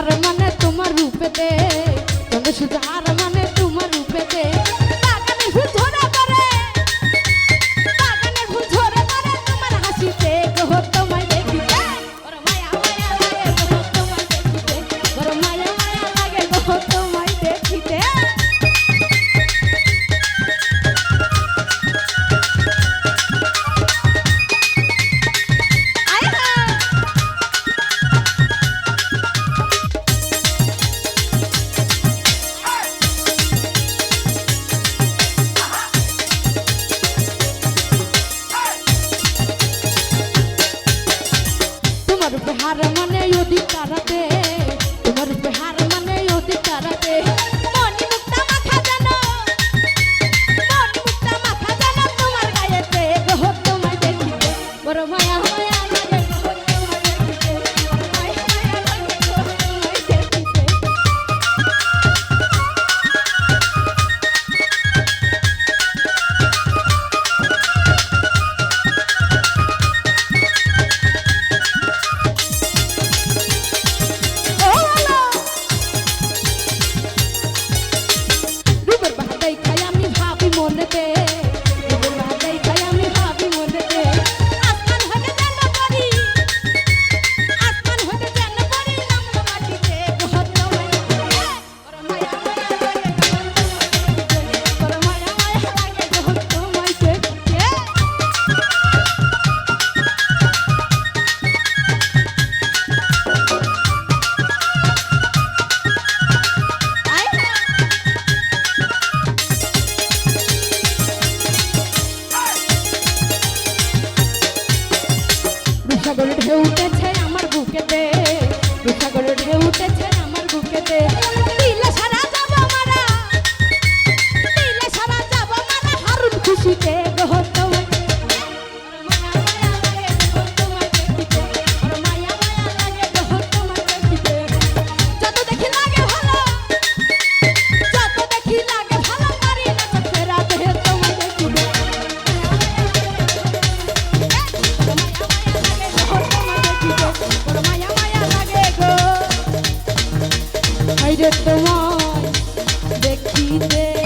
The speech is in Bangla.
হার মানে তোমার রূপেতে চন্দ্র শুধু আর মানে তোমার উপহার মানে অধিক তারাতে তোমার উপহার মানে অধিক তারাতে বড় মায়া মায়া তোমায় দেখিতে